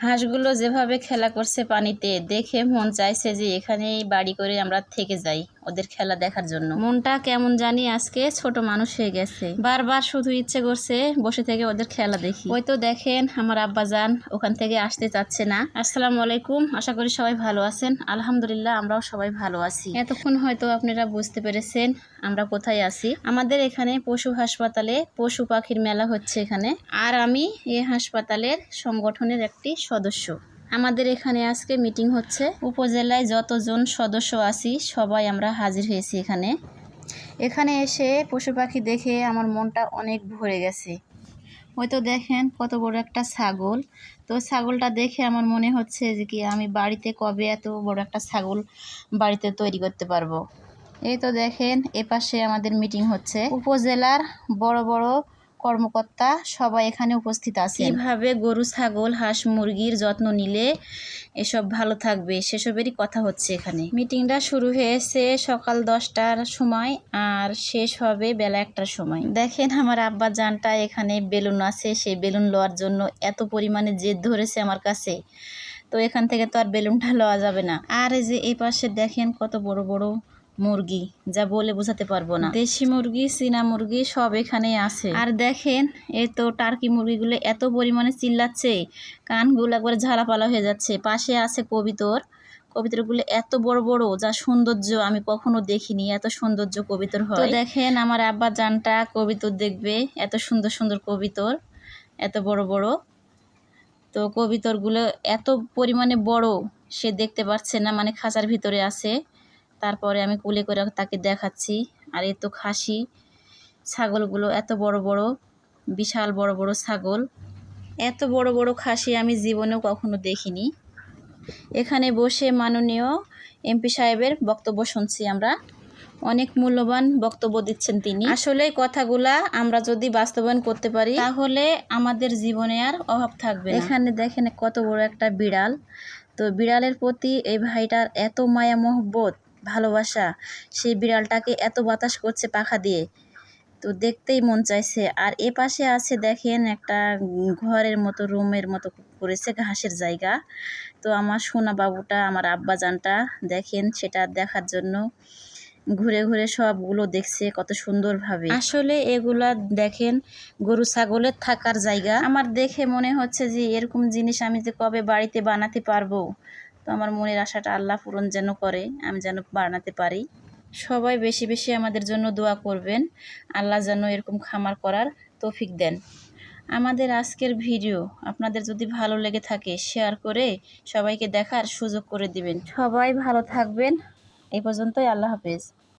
হাঁসগুলো যেভাবে খেলা করছে পানিতে, দেখে মন চাইছে যে এখানেই বাড়ি করে আমরা থেকে যাই। ওদের খেলা দেখার জন্য। মনটা কেমন জানি আজকে ছোট মানুষ হয়ে গেছে। বারবার শুধু ইচ্ছে করছে বসে থেকে ওদের খেলা দেখি। ওই তো দেখেন, আমার আব্বা যান, ওখান থেকে আসতে চাচ্ছে না। আসসালামু আলাইকুম, আশা করি সবাই ভালো আছেন। আলহামদুলিল্লাহ, আমরাও সবাই ভালো আছি। এতক্ষণ হয়তো আপনারা বুঝতে পেরেছেন আমরা কোথায় আছি। আমাদের এখানে পশু হাসপাতালে পশু পাখির মেলা হচ্ছে এখানে। আর আমি এই হাসপাতালের সংগঠনের একটি সদস্য। আমাদের এখানে আজকে মিটিং হচ্ছে। উপজেলায় যতজন সদস্য আছি, সবাই আমরা হাজির হয়েছি এখানে। এখানে এসে পশু পাখি দেখে আমার মনটা অনেক ভরে গেছে। ওই তো দেখেন কত বড় একটা ছাগল। তো ছাগলটা দেখে আমার মনে হচ্ছে যে কি আমি বাড়িতে কবে এত বড় একটা ছাগল বাড়িতে তৈরি করতে পারব। এই তো দেখেন, এপাশে আমাদের মিটিং হচ্ছে। উপজেলার বড় বড় কর্মকর্তা সবাই এখানে উপস্থিত আছে কীভাবে গরু, ছাগল, হাঁস, মুরগির যত্ন নিলে এসব ভালো থাকবে? সেসবেরই কথা হচ্ছে এখানে। মিটিংটা শুরু হয়েছে সকাল দশটার সময় আর শেষ হবে বেলা একটার সময়। দেখেন আমার আব্বা জানটা এখানে বেলুন আছে, সেই বেলুন লওয়ার জন্য এত পরিমাণে জেদ ধরেছে আমার কাছে। তো এখান থেকে তো আর বেলুনটা লওয়া যাবে না। আর এই যে এই পাশে দেখেন কত বড় বড় মুরগি, যা বলে বোঝাতে পারব না। দেশি মুরগি, চীনা মুরগি সব এখানেই আছে। আর দেখেন, এ তো টার্কি মুরগিগুলো এত পরিমাণে চিল্লাচ্ছে, কানগুলো একবার ঝালাপালা হয়ে যাচ্ছে। পাশে আছে কবিতর। কবিতরগুলো এত বড় বড়, যা সৌন্দর্য আমি কখনো দেখিনি, এত সৌন্দর্য কবিতর হয়। দেখেন, আমার আব্বা জানটা কবিতর দেখবে, এত সুন্দর সুন্দর কবিতর, এত বড় বড়। তো কবিতরগুলো এত পরিমাণে বড়, সে দেখতে পাচ্ছে না মানে খাঁচার ভিতরে আছে। তারপরে আমি কুলে করে তাকে দেখাচ্ছি। আর এ তো খাসি ছাগলগুলো, এত বড় বড়, বিশাল বড় বড় ছাগল। এত বড় বড় খাসি আমি জীবনেও কখনো দেখিনি। এখানে বসে মাননীয় এমপি সাহেবের বক্তব্য শুনছি আমরা। অনেক মূল্যবান বক্তব্য দিচ্ছেন তিনি। আসলে কথাগুলা আমরা যদি বাস্তবায়ন করতে পারি, তাহলে আমাদের জীবনে আর অভাব থাকবে এখানে দেখেন কত বড় একটা বিড়াল। তো বিড়ালের প্রতি এই ভাইটার এত মায়া মহব্বত ভালোবাসা, সেই বিড়ালটাকে এত বাতাস করছে পাখা দিয়ে। তো দেখতেই মন চাইছে। আর এ পাশে আছে দেখেন একটা ঘরের মতো, রুমের মতো করেছে ঘাসের জায়গা। তো আমার সোনা বাবুটা, আমার আব্বা জানটা দেখেন সেটা দেখার জন্য ঘুরে ঘুরে সবগুলো দেখছে কত সুন্দরভাবে। আসলে এগুলা দেখেন গরু ছাগলের থাকার জায়গা। আমার দেখে মনে হচ্ছে যে এরকম জিনিস আমি যে কবে বাড়িতে বানাতে পারব? তো আমার মনের আশাটা আল্লাহ পূরণ যেন করে, আমি যেন বানাতে পারি। সবাই বেশি বেশি আমাদের জন্য দোয়া করবেন। আল্লাহ যেন এরকম খামার করার তৌফিক দেন। আমাদের আজকের ভিডিও আপনাদের যদি ভালো লেগে থাকে শেয়ার করে সবাইকে দেখার সুযোগ করে দিবেন। সবাই ভালো থাকবেন। এই পর্যন্তই আল্লাহ হাফেজ।